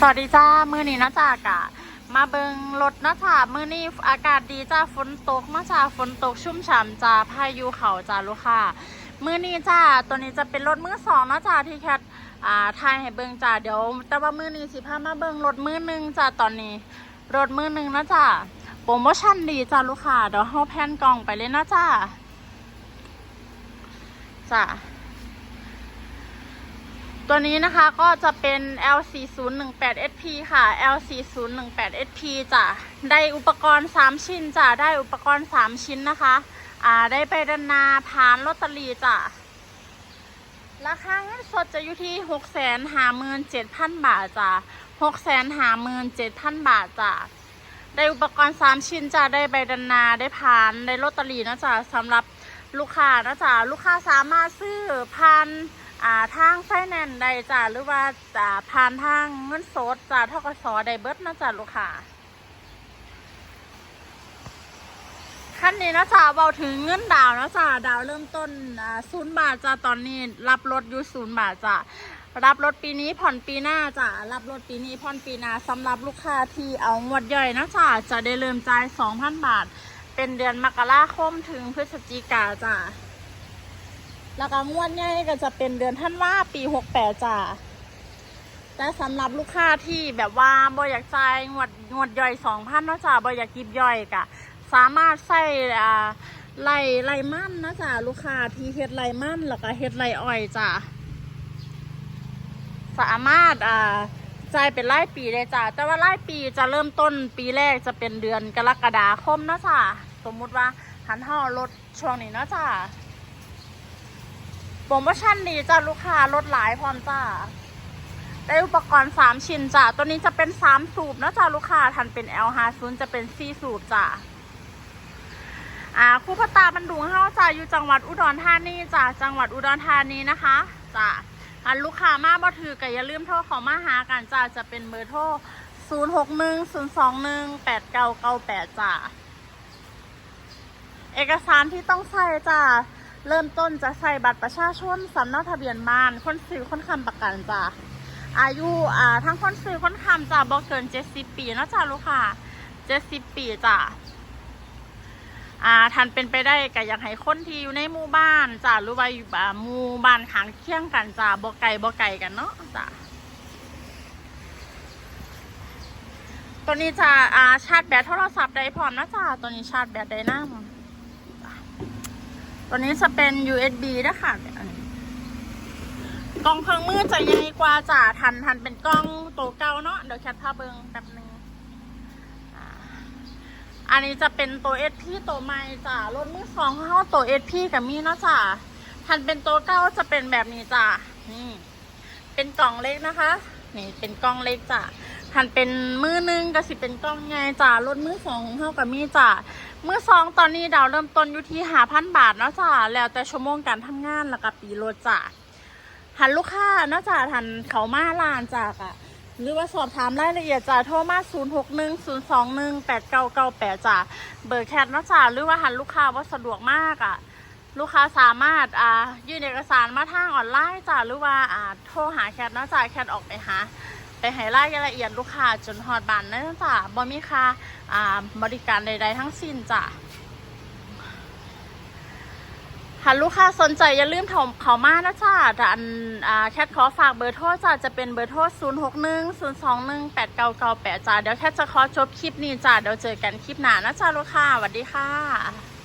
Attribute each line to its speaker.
Speaker 1: สวัสดีจ้า มือนี้นะจ้ากะมาเบิงรถนะจ้ามือนี้อากาศดีจ้าฝนตกนะจ้าฝนตกชุ่มฉ่ำจ้าพายุเขาจ้าลูกค้ามือนี้จ้าตัวนี้จะเป็นรถมือสองนะจ้าที่แคทอ่าทายให้เบิงจ้าเดี๋ยว แต่ว่ามือนี้สิพามาเบิงรถมือหนึงจ้าตอนนี้รถมือหนึงนะจ้าโปรโมชั่นดีจ้าลูกค้าเดี๋ยวเฮาแพนกล่องไปเลยนะจ้าจ้า ตัวนี้นะคะก็จะเป็น L4018SP ค่ะ L4018SP จ้ะได้อุปกรณ์ 3 ชิ้นจ้ะได้อุปกรณ์ 3 ชิ้นนะคะอ่าได้ไปดันนาพานลอตเตอรี่จ้ะราคาเงินสดจะอยู่ที่ 657,000 บาทจ้ะ657,000 บาทจ้ะได้อุปกรณ์ 3 ชิ้นจ้ะได้ใบดันนาได้พานได้ลอตเตอรี่นะจ๊ะสำหรับลูกค้านะจ๊ะลูกค้าสามารถซื้อพัน อ่าทางไฟแนนซ์ได้จ้ะหรือว่าจะผ่านทางเงินสดจ้ะทกสได้เบิร์ดนะจ้ะลูกค้าขั้นนี้นะจ๊ะเบาถึงเงินดาวนะจ๊ะดาวเริ่มต้นอ่าศูนย์บาทจ้ะตอนนี้รับรถอยู่ศูนย์บาทจ้ะรับรถปีนี้ผ่อนปีหน้าจ้ะรับรถปีนี้ผ่อนปีหน้าสำหรับลูกค้าที่เอางวดย่อยนะจ๊ะจะได้เริ่มจ่าย2,000 บาท เป็นเดือนมกราคมถึงพฤศจิกาจ้ะ แล้วก็งวดใหญ่ก็จะเป็นเดือนท่านว่าปีหกแปดจ้ะแต่สำหรับลูกค้าที่แบบว่าบ่อยากจ่ายงวดงวดย่อยสองพันเนาะจ้ะบ่อยากกิบย่อยกะ สามารถใส่อ่าไล่ไล่มั่นนะจ้ะลูกค้าที่เฮ็ดไล่มั่นแล้วก็เฮ็ดไล่อ้อยจ้ะสามารถอ่าจ่ายเป็นรายปีเลยจ้ะแต่ว่ารายปีจะเริ่มต้นปีแรกจะเป็นเดือนกรกฎาคมนะจ้ะสมมุติว่าหันห่อรถช่วงนี้นะจ้ะ โปรโมชั่นดีจ้าลูกค้าลดหลายพร้อมจ้าได้อุปกรณ์ 3 ชิ้นจ้าตัวนี้จะเป็น 3 สูบนะจ้าลูกค้า ทันเป็น L50 จะเป็น 4 สูบจ้าอ่าคู่พตาบันดุงเฮาจ้าอยู่จังหวัดอุดรธานีจ้าจังหวัดอุดรธานีนะคะจ้าอันลูกค้ามาบ่ถือก็อย่าลืมโทรขอมาหากันจ้าจะเป็นเบอร์โทร 0610218998จ้าเอกสารที่ต้องใส่จ้า เริ่มต้นจะใส่บัตรประชาชนสำเนาทะเบียนบ้าน คนซื้อคนคำประกันจ้ะอายุอ่าทั้งคนซื้อคนคำจ้ะบอกเกินเจ็ดสิบปีนะจ้ะลูกค้าเจ็ดสิบปีจ้ะอ่าทันเป็นไปได้ก็อยากให้คนที่อยู่ในหมู่บ้านจ้ะหรือว่าอยู่หมู่บ้านขางเคียงกันจ้ะบ่ไกลบ่ไกลกันเนาะจ้ะตัวนี้จะอ่าชาร์จแบตโทรศัพท์ได้พร้อมนะจ้ะตัวนี้ชาร์จแบตได้นะ ตัวนี้จะเป็น USB นะคะกล้องเครื่องมือจะใหญ่กว่าจ้ะทันทันเป็นกล้องตัวเก่าเนาะเดี๋ยวแคปภาพเบิงแป๊บนึงอ่าอันนี้จะเป็นตัว SP ตัวใหม่จ้ะรถมือสองเข้าตัว SP กับมีเนาะจ้ะทันเป็นตัวเก่าจะเป็นแบบนี้จ้ะนี่เป็นกล่องเล็กนะคะ นี่เป็นกล่องเล็กจ้ะ ทันเป็นมือหนึงก็สิเป็นกล่องใหญ่จ้ะรถมือสองของเขากับมีจ้ะมือสองตอนนี้ดาวเริ่มต้นอยู่ที่หาพันบาทเนาะจ้ะแล้วแต่ชั่วโมงการทำงานแล้วก็ปีรถจ้ะหันลูกค้าเนาะจ้ะทันเขามาลานจ้ะกะหรือว่าสอบถามรายละเอียดจ้ะโทรมา 0 6 1 0 2 1 8 9 9 8จ้ะเบอร์แคทนะจ้ะหรือว่าหันลูกค้าว่าสะดวกมากอะ ลูกค้าสามารถอ่ายื่นเอกสารมาทางออนไลน์จ้ะหรือว่าอ่าโทรหาแคทนะจ้ะแคทออกไปหา ไปให้รายละเอียดลูกค้าจนฮอดบันนะจ้ะบ่มีค่าอ่าบริการใด ๆ ทั้งสิ้นจ้ะหากลูกค้าสนใจอย่าลืมโทรเขามานะจ้ะแต่อันอ่าแคทขอฝากเบอร์โทรจ้ะจะเป็นเบอร์โทร 0 6 1 0 2 1 8 9 9 8จ้ะเดี๋ยวแคทจะขอจบคลิปนี้จ้ะเดี๋ยวเจอกันคลิปหน้านะจ้ะลูกค้าสวัสดีค่ะ